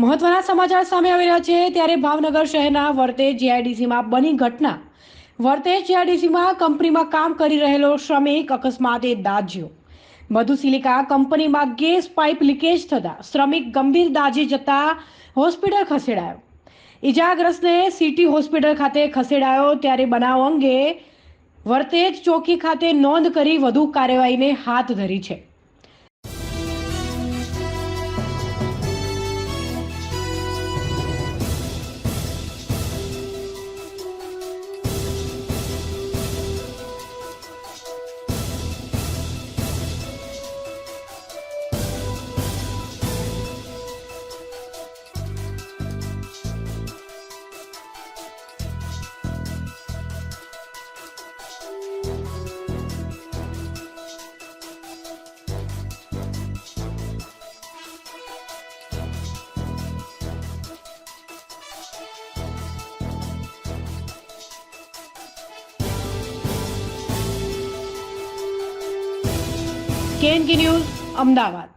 મહત્વના સમાચાર સામે આવી રહ્યા છે. ત્યારે ભાવનગર શહેરના વર્તેજ જીઆઈડીસીમાં બની ઘટના. વર્તેજ જીઆઈડીસીમાં કંપનીમાં કામ કરી રહેલો શ્રમિક અકસ્માતે દાઝ્યો. મધુસિલિકા કંપનીમાં ગેસ પાઇપ લીકેજ થતા શ્રમિક ગંભીર દાઝી જતા હોસ્પિટલ ખસેડાયો. ઈજાગ્રસ્તને સિટી હોસ્પિટલ ખાતે ખસેડાયો ત્યારે બનાવ અંગે વર્તેજ ચોકી ખાતે નોંધ કરી વધુ કાર્યવાહીને હાથ ધરી છે. Can news Ahmedabad